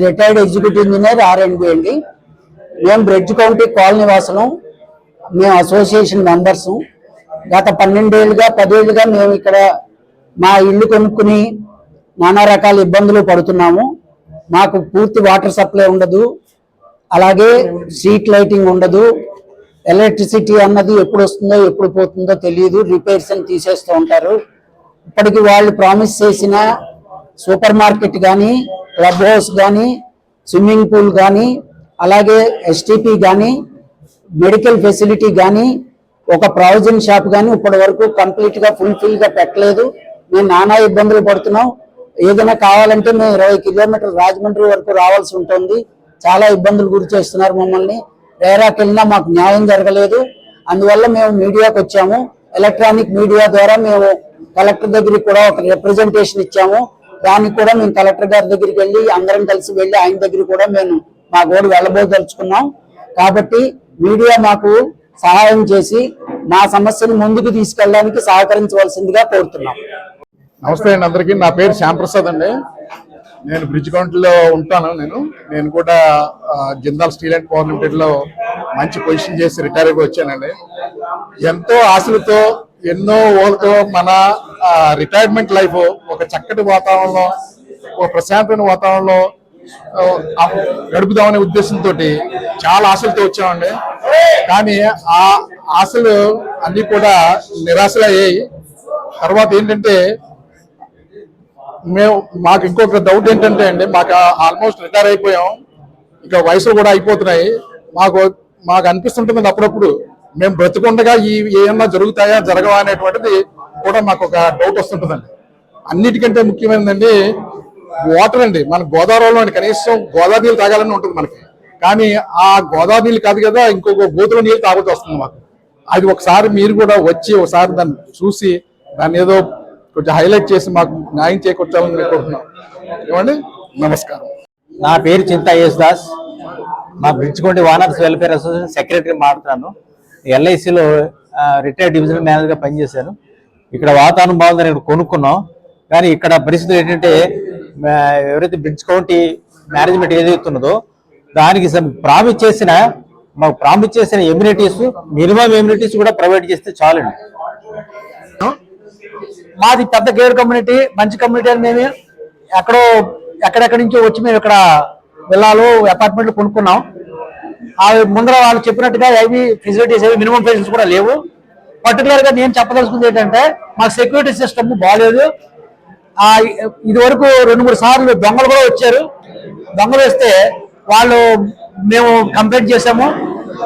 Retired executive engineer ఆర్ఎండ్బి అండి. మేము బ్రిడ్జ్ కౌంటీ కాలనీ వాసులం. మేము అసోసియేషన్ మెంబర్స్ గత పన్నెండేళ్ళుగా పదేళ్ళుగా మేము ఇక్కడ మా ఇల్లు కొనుక్కుని నానా రకాల ఇబ్బందులు పడుతున్నాము. మాకు పూర్తి వాటర్ సప్లై ఉండదు. అలాగే స్ట్రీట్ లైటింగ్ ఉండదు. ఎలక్ట్రిసిటీ అన్నది ఎప్పుడు వస్తుందో ఎప్పుడు పోతుందో తెలియదు రిపేర్స్ అని తీసేస్తూ ఉంటారు. ఇప్పటికి వాళ్ళు ప్రామిస్ చేసిన సూపర్ మార్కెట్ కానీ క్లబ్ హౌస్ కానీ స్విమ్మింగ్ పూల్ కానీ అలాగే ఎస్టీపీ కానీ మెడికల్ ఫెసిలిటీ కానీ ఒక ప్రావిజన్ షాప్ కానీ ఇప్పటి వరకు కంప్లీట్గా ఫుల్ఫిల్గా పెట్టలేదు. మేము నానా ఇబ్బందులు పడుతున్నాం. ఏదైనా కావాలంటే మేము ఇరవై కిలోమీటర్లు రాజమండ్రి వరకు రావాల్సి ఉంటుంది. చాలా ఇబ్బందులు గురి చేస్తున్నారు మమ్మల్ని. రేరాకి వెళ్ళినా మాకు న్యాయం జరగలేదు. అందువల్ల మేము మీడియాకి వచ్చాము. ఎలక్ట్రానిక్ మీడియా ద్వారా మేము కలెక్టర్ దగ్గరికి కూడా ఒక రిప్రజెంటేషన్ ఇచ్చాము. దానికి కూడా మేము కలెక్టర్ గారి దగ్గరికి వెళ్ళి అందరం కలిసి వెళ్ళి ఆయన దగ్గర కూడా మేము మా గోడు వెళ్ళబోదలుచుకున్నాం. కాబట్టి మీడియా మాకు సహాయం చేసి మా సమస్యను ముందుకు తీసుకెళ్ళడానికి సహకరించవలసిందిగా కోరుతున్నాం. నమస్తే అండి అందరికీ. నా పేరు శ్యాంప్రసాద్ అండి. నేను బ్రిడ్జ్ కౌంటీలో ఉంటాను నేను. నేను కూడా జిందాల్ స్టీల్ అండ్ పవర్ లిమిటెడ్లో మంచి పొజిషన్ చేసి రిటైర్గా వచ్చానండి. ఎంతో ఆశలతో ఎన్నో ఓళ్ళతో మన రిటైర్మెంట్ లైఫ్ ఒక చక్కటి వాతావరణంలో ఒక ప్రశాంతమైన వాతావరణంలో గడుపుదామనే ఉద్దేశంతో చాలా ఆశలతో వచ్చామండి. కానీ ఆ ఆశలు అన్నీ కూడా నిరాశలయ్యాయి తర్వాత ఏంటంటే మేము మాకు ఇంకొక డౌట్ ఏంటంటే అండి మాకు ఆల్మోస్ట్ రిటైర్ అయిపోయాం. ఇంకా వయసులు కూడా అయిపోతున్నాయి. మాకు మాకు అనిపిస్తుంటుంది అప్పుడప్పుడు. మేము బ్రతుకుండగా ఈ ఏమన్నా జరుగుతాయా జరగవా అనేటువంటిది కూడా మాకు ఒక డౌట్ వస్తుంటుందండి. అన్నిటికంటే ముఖ్యమైనదండి వాటర్ అండి. మన గోదావరిలో కనీసం గోదావరి నీళ్ళు తాగాలని ఉంటుంది మనకి. కానీ ఆ గోదావరి నీళ్ళు కాదు కదా ఇంకొక గోతులో నీళ్ళు తాగుతూ వస్తుంది మాకు. అది ఒకసారి మీరు కూడా వచ్చి ఒకసారి దాన్ని చూసి దాన్ని ఏదో కొంచెం హైలైట్ చేసి మాకు న్యాయం చేకూర్చాలని అనుకుంటున్నాం ఏమండి? నమస్కారం. నా పేరు చింతా యేసుదాస్ మా బ్రిడ్జ్కోండి వానర్స్ వెల్ఫేర్ అసోసియేషన్ సెక్రటరీ మాట్లాడుతున్నాను. ఎల్ఐసిలో రిటైర్డ్ డివిజనల్ మేనేజర్గా పనిచేశాను. ఇక్కడ వాతావరణం బాగుందని ఇక్కడ కొనుక్కున్నాం. కానీ ఇక్కడ పరిస్థితులు ఏంటంటే ఎవరైతే బ్రిడ్జ్ కౌంటీ మేనేజ్మెంట్ ఏదైతున్నదో దానికి ప్రామిస్ చేసిన మాకు ప్రామిస్ చేసిన ఎమ్యూనిటీస్ మినిమం ఎమ్యూనిటీస్ కూడా ప్రొవైడ్ చేస్తే చాలండి. మాది పెద్ద గేర్ కమ్యూనిటీ మంచి కమ్యూనిటీ అని మేము ఎక్కడో ఎక్కడెక్కడి నుంచో వచ్చి మేము ఇక్కడ విల్లాలు అపార్ట్మెంట్లు కొనుక్కున్నాం. ఆ ముందర వాళ్ళు చెప్పినట్టుగా ఏవి ఫెసిలిటీస్ ఏవి మినిమం ఫెసిలిటీస్ కూడా లేవు. పర్టికులర్గా నేను చెప్పదలుచుకుంది ఏంటంటే మా సెక్యూరిటీ సిస్టమ్ బాగాలేదు ఆ ఇది వరకు రెండు మూడు సార్లు దొంగలు కూడా వచ్చారు. దొంగలు వస్తే వాళ్ళు మేము కంప్లైంట్ చేసాము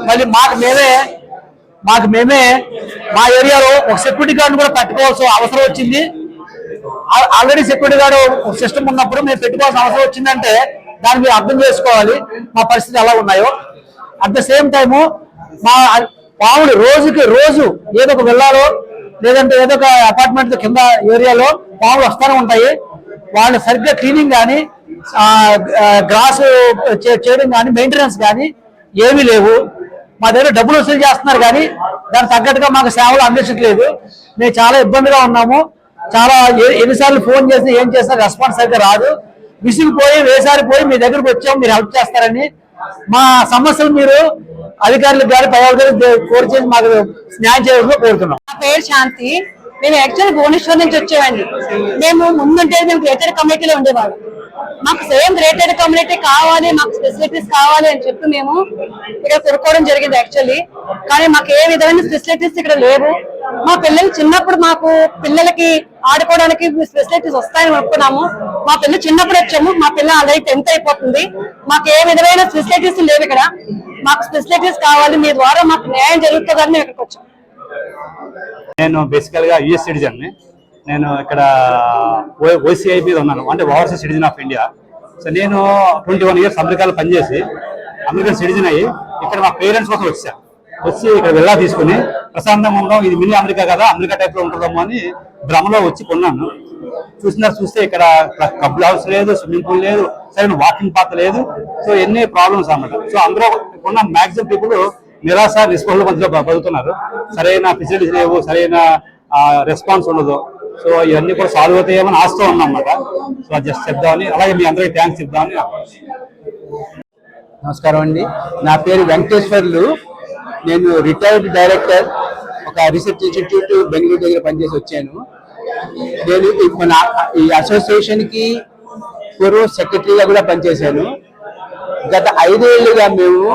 మళ్ళీ మాకు మేమే మాకు మేమే మా ఏరియాలో ఒక సెక్యూరిటీ గార్డ్ కూడా పెట్టుకోవాల్సిన అవసరం వచ్చింది. ఆ- ఆల్రెడీ సెక్యూరిటీ గార్డు సిస్టమ్ ఉన్నప్పుడు మేము పెట్టుకోవాల్సిన అవసరం వచ్చిందంటే దాన్ని మీరు అర్థం చేసుకోవాలి. మా పరిస్థితి ఎలా ఉన్నాయో. అట్ ద సేమ్ టైము మా పాములు రోజుకి రోజు ఏదో ఒక వెళ్ళాలో లేదంటే ఏదో ఒక అపార్ట్మెంట్ కింద ఏరియాలో పాములు వస్తూనే ఉంటాయి. వాళ్ళు సరిగ్గా క్లీనింగ్ కానీ గ్రాస్ చేయడం కానీ మెయింటెనెన్స్ కానీ ఏమీ లేవు. మా దగ్గర డబ్బులు వసూలు చేస్తున్నారు కానీ దానికి తగ్గట్టుగా మాకు సేవలు అందించట్లేదు. మేము చాలా ఇబ్బందిగా ఉన్నాము. చాలా ఏ- ఎన్నిసార్లు ఫోన్ చేసినా ఏం చేసినా రెస్పాన్స్ అయితే రాదు. విసిగిపోయి వేసారిపోయి మీ దగ్గరకు వచ్చాము మీరు హెల్ప్ చేస్తారని. మా సమస్యలు మీరు అధికారులకు కానీ పై అధికారులకు కోరి మాకు న్యాయం చేయాలని కోరుతున్నాం. నా పేరు శాంతి. మేము యాక్చువల్ భువనేశ్వర్ నుంచి వచ్చేవాడిని. మేము ముందుంటే మేము గ్రేటర్ కమ్యూనిటీలో ఉండేవాళ్ళం. మాకు సేమ్ గ్రేటర్ కమ్యూనిటీ కావాలి మాకు ఫెసిలిటీస్ కావాలి అని చెప్పి మేము ఇక్కడ కొనుక్కోవడం జరిగింది యాక్చువల్లీ కానీ మాకు ఏ విధమైన ఫెసిలిటీస్ ఇక్కడ లేవు. మా పిల్లలు చిన్నప్పుడు మాకు పిల్లలకి ఆడుకోవడానికి ఫెసిలిటీస్ వస్తాయని అనుకున్నాము మా పిల్ల చిన్నప్పుడు వచ్చాము. మా పిల్ల ఆల్రెడీ టెన్త్ అయిపోతుంది. మాకు ఏ విధమైన ఫెసిలిటీస్ లేవు ఇక్కడ. మాకు ఫెసిలిటీస్ కావాలి. మీ ద్వారా మాకు న్యాయం జరుగుతుందని మేము ఇక్కడికి వచ్చాము నేను బేసికల్గా యుఎస్ సిటిజన్ నేను ఇక్కడ ఓసీఐ మీద ఉన్నాను. అంటే overseas citizen of India so నేను ట్వంటీ వన్ ఇయర్స్ అమెరికాలో పనిచేసి అమెరికన్ సిటిజన్ అయ్యి ఇక్కడ మా పేరెంట్స్ కోసం వచ్చా. వచ్చి ఇక్కడ వెళ్ళా తీసుకుని ప్రశాంతంగా ఉండడం ఇది మినీ అమెరికా కదా. అమెరికా టైప్లో అని భ్రమలో వచ్చి కొన్నాను. చూసినా చూస్తే ఇక్కడ క్లబ్ హౌస్ లేదు స్విమ్మింగ్ పూల్ లేదు సరైన వాకింగ్ పాత్ లేదు. సో ఎన్ని ప్రాబ్లమ్స్ అన్నమాట. సో అందరూ ఉన్న మాక్సిమం పీపుల్ నిరాశ నిస్పృహల మధ్యలో బతుకుతున్నారు. సరైన ఫెసిలిటీస్ లేవు సరైన రెస్పాన్స్ ఉండదు. సో ఇవన్నీ కూడా సాల్వ్ అవుతాయేమని ఆస్తూ ఉన్నాం అన్నమాట. సో జస్ట్ చెప్దామని అలాగే మీ అందరికీ థ్యాంక్స్ చెప్దామని నమస్కారం అండి. నా పేరు వెంకటేశ్వర్లు. నేను రిటైర్డ్ డైరెక్టర్ ఒక రీసెర్చ్ ఇన్స్టిట్యూట్ బెంగళూరు దగ్గర పనిచేసి వచ్చాను. నేను ఈ మన ఈ అసోసియేషన్కి పూర్వం సెక్రటరీగా కూడా పనిచేశాను. గత ఐదేళ్ళుగా మేము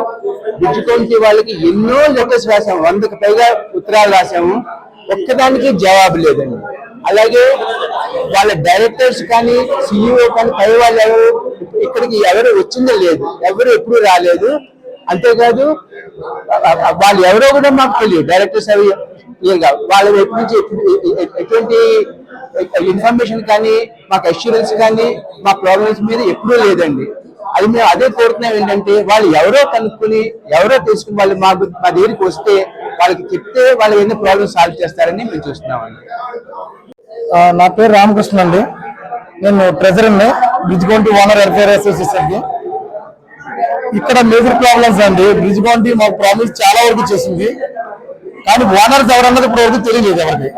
బ్రిడ్జ్ వాళ్ళకి ఎన్నో లెటర్స్ రాసాము వందకు పైగా ఉత్తరాలు రాసాము. ఒక్కదానికి జవాబు లేదండి. అలాగే వాళ్ళ డైరెక్టర్స్ కానీ సిఇఓ కానీ పై వాళ్ళు ఎవరు ఇక్కడికి ఎవరు వచ్చిందో లేదు. ఎవరు ఎప్పుడు రాలేదు. అంతేకాదు వాళ్ళు ఎవరో కూడా మాకు తెలియదు. డైరెక్టర్స్ అవి ఏం కాదు. వాళ్ళ వైపు నుంచి ఎప్పుడు- ఎటువంటి ఇన్ఫర్మేషన్ కానీ మాకు అష్యూరెన్స్ కానీ మా ప్రాబ్లమ్స్ మీద ఎప్పుడూ లేదండి. అది మేము అదే కోరుతున్నాం ఏంటంటే వాళ్ళు ఎవరో కనుక్కొని ఎవరో తెలుసుకుని వాళ్ళు మాకు మా దగ్గరికి వస్తే వాళ్ళకి చెప్తే వాళ్ళు ఎన్ని ప్రాబ్లమ్స్ సాల్వ్ చేస్తారని మేము చూస్తున్నామండి. నా పేరు రామకృష్ణ అండి. నేను ట్రెజరర్ని బ్రిడ్జ్ కౌంటీ ఓనర్ వెల్ఫేర్ అసోసియేషన్కి. ఇక్కడ మేజర్ ప్రాబ్లమ్స్ అండి. బ్రిడ్జ్ కౌంటీ మాకు ప్రాబ్లమ్స్ చాలా వరకు చేసింది. కానీ ఓనర్స్ ఎవరన్నది ఇప్పుడు వరకు తెలియలేదు ఎవరికి.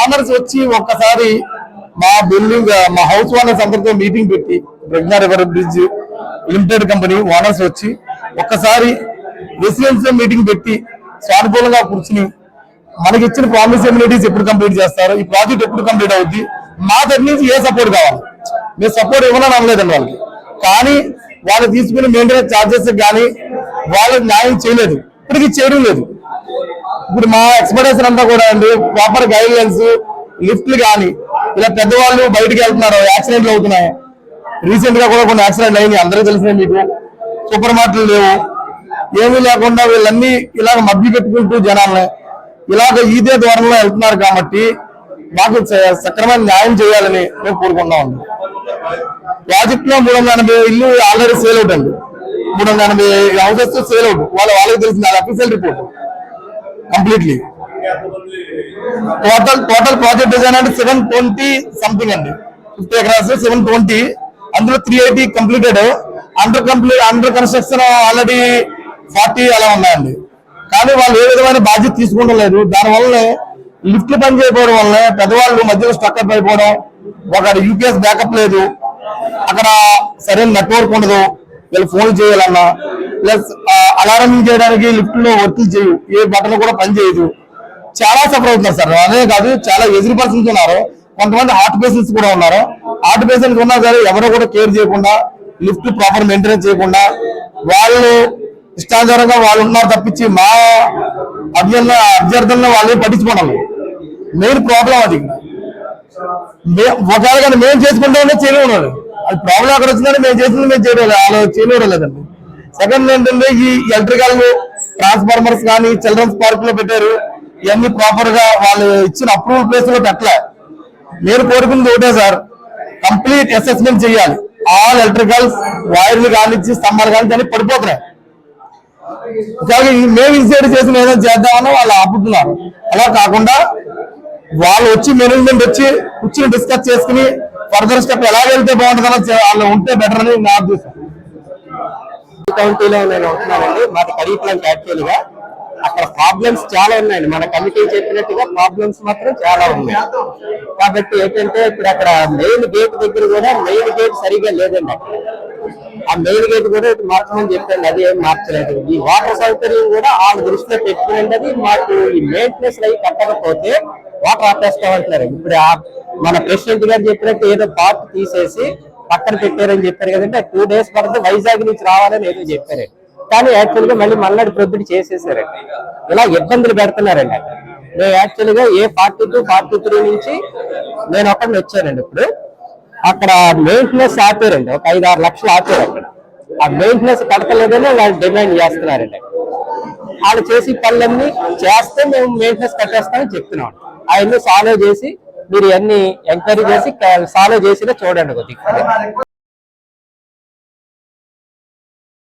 ఓనర్స్ వచ్చి ఒక్కసారి మా బిల్డింగ్ మా హౌస్ ఓనర్స్ అందరితో మీటింగ్ పెట్టి Pragna river bridge limited company owners వచ్చి ఒక్కసారి రెసిడెన్షియల్ మీటింగ్ పెట్టి సానుకూలంగా కూర్చుని మనకి ఇచ్చిన ప్రామిస్ ఎమ్యూనిటీస్ ఎప్పుడు కంప్లీట్ చేస్తారు? ఈ ప్రాజెక్ట్ ఎప్పుడు కంప్లీట్ అవుద్ది? మా దగ్గర నుంచి ఏ సపోర్ట్ కావాలి? మీరు సపోర్ట్ ఇవ్వాలని అనలేదండి వాళ్ళకి. కానీ వాళ్ళు తీసుకునే మెయింటెనెన్స్ ఛార్జెస్ కానీ వాళ్ళకి న్యాయం చేయలేదు. ఇప్పటికీ చేయడం లేదు. ఇప్పుడు మా ఎక్స్పెక్టేషన్ అంతా కూడా అండి ప్రాపర్ గైడ్లైన్స్ లిఫ్ట్లు కానీ ఇలా పెద్దవాళ్ళు బయటకు వెళ్తున్నారు యాక్సిడెంట్లు అవుతున్నాయి. రీసెంట్గా కూడా కొన్ని యాక్సిడెంట్లు అయినాయి అందరికీ తెలిసినాయి మీకు. సూపర్ మార్కెట్లు లేవు. ఏమీ లేకుండా వీళ్ళన్నీ ఇలాగ మబ్బి పెట్టుకుంటూ జనాలని ఇలాగ ఈదే ద్వారంలో వెళ్తున్నారు కాబట్టి మాకు స- సక్రమైన న్యాయం చేయాలని మేము కోరుకుంటాం ప్రాజెక్ట్లో మూడు వందల ఎనభై ఇల్లు ఆల్రెడీ సేల్ అవుట్ అండి. మూడు వందల ఎనభై హౌసెస్ సేల్ అవుట్ వాళ్ళ వాళ్ళకి తెలిసింది అది official report completely total total project design అంటే సెవెన్ ట్వంటీ సంథింగ్ అండి. ఫిఫ్టీ ఎకరాస్ సెవెన్ ట్వంటీ అందులో three eighty completed under complete under construction already forty అలా ఉన్నాయండి. కానీ వాళ్ళు ఏ విధమైన బాధ్యత తీసుకోవడం లేదు. దానివల్ల లిఫ్ట్లు పని చేయకపోవడం వల్ల పెద్దవాళ్ళు మధ్యలో స్టక్ అయిపోవడం ఒక యూపీఎస్ బ్యాకప్ లేదు. అక్కడ సరైన నెట్వర్క్ ఉండదు. వీళ్ళు ఫోన్ చేయాలన్నా ప్లస్ అలారం చేయడానికి లిఫ్ట్లో వర్కులు చేయు. ఏ బటన్ కూడా పని చేయదు. చాలా సఫర్ అవుతున్నారు సార్. అదే కాదు చాలా ఎదురు పర్సన్స్ ఉన్నారు. కొంతమంది హార్ట్ పేషెంట్స్ కూడా ఉన్నారు. హార్ట్ పేషెంట్స్ ఉన్నా సరే ఎవరు కూడా కేర్ చేయకుండా లిఫ్ట్ ప్రాపర్ మెయింటెనెన్స్ చేయకుండా వాళ్ళు ఇష్టానుసారంగా వాళ్ళు ఉన్నారు తప్పించి మా అభ్యర్థన అభ్యర్థనలో వాళ్ళే పట్టించుకోవడం మెయిన్ ప్రాబ్లం అది. మే- ఒకవేళ కానీ మేము చేసుకుంటే చేయలేము అది ప్రాబ్లం అక్కడ వచ్చిందంటే మేము చేసింది మేము చేయలేదు. వాళ్ళు చేయలేరు లేదండి సెకండ్ ఏంటంటే ఈ ఎలక్ట్రికల్ ట్రాన్స్ఫార్మర్స్ కానీ చిల్డ్రన్స్ పార్క్లో పెట్టారు. ఇవన్నీ ప్రాపర్గా వాళ్ళు ఇచ్చిన అప్రూవల్ ప్లేస్లో పెట్టలే. నేను కోరుకుంది ఒకటే సార్. కంప్లీట్ అసెస్మెంట్ చేయాలి. ఆల్ ఎలక్ట్రికల్స్ వైర్లు కానిచ్చి స్తంభాలు కానీ అని పడిపోతున్నాయి. మేము ఇన్సైడ్ చేసిన ఏదైనా చేద్దామని వాళ్ళు ఆపుతున్నారు. అలా కాకుండా వాళ్ళు వచ్చి మేనేజ్మెంట్ వచ్చి కూర్చుని డిస్కస్ చేసుకుని ఫర్దర్ స్టెప్ ఎలా వెళ్తే బాగుంటుందని వాళ్ళు ఉంటే బెటర్ అని నా ఉద్దేశం. కౌంటీలో నేను ఉంటున్నానండి మాది కరీప్లాంట్ యాక్చువల్గా అక్కడ ప్రాబ్లమ్స్ చాలా ఉన్నాయండి. మన కమిటీ చెప్పినట్టుగా ప్రాబ్లమ్స్ మాత్రం చాలా ఉన్నాయి. కాబట్టి ఏంటంటే ఇప్పుడు అక్కడ మెయిన్ గేట్ దగ్గర కూడా మెయిన్ గేట్ సరిగా లేదండి అక్కడ. ఆ మెయిన్ గేట్ కూడా మార్చమని చెప్పండి అది ఏం మార్చలేదు. ఈ వాటర్ సౌకర్యం కూడా ఆ దృష్టిలో పెట్టుకునేది అది మాకు ఈ మెయింటెనెన్స్ అవి కట్టకపోతే వాటర్ ఆపేస్తామంటున్నారు. ఇప్పుడు మన ప్రెసిడెంట్ గారు చెప్పినట్టు ఏదో పార్ట్ తీసేసి పక్కన పెట్టారని చెప్పారు కదంటే టూ డేస్ పడుతుంది వైజాగ్ నుంచి రావాలని ఏదో చెప్పారు. కానీ యాక్చువల్గా మళ్ళీ మల్నాడు ప్రొద్దుటి చేసేసారండి ఇలా ఇబ్బందులు పెడుతున్నారండి. నేను యాక్చువల్గా A forty two forty three నుంచి నేను అక్కడ వచ్చానండి ఇప్పుడు. అక్కడ మెయింటెనెన్స్ ఆపారండి. ఒక ఐదు ఆరు లక్షలు ఆపారు అక్కడ. ఆ మెయింటెనెన్స్ కడతలేదని వాళ్ళు డిమాండ్ చేస్తున్నారండి. వాళ్ళు చేసి పనులన్నీ చేస్తే మేము మెయింటెనెన్స్ కట్టేస్తామని చెప్తున్నాం. అవన్నీ సాల్వ్ చేసి మీరు అన్ని ఎంక్వైరీ చేసి సాల్వ్ చేసినా చూడండి కొద్దిగా.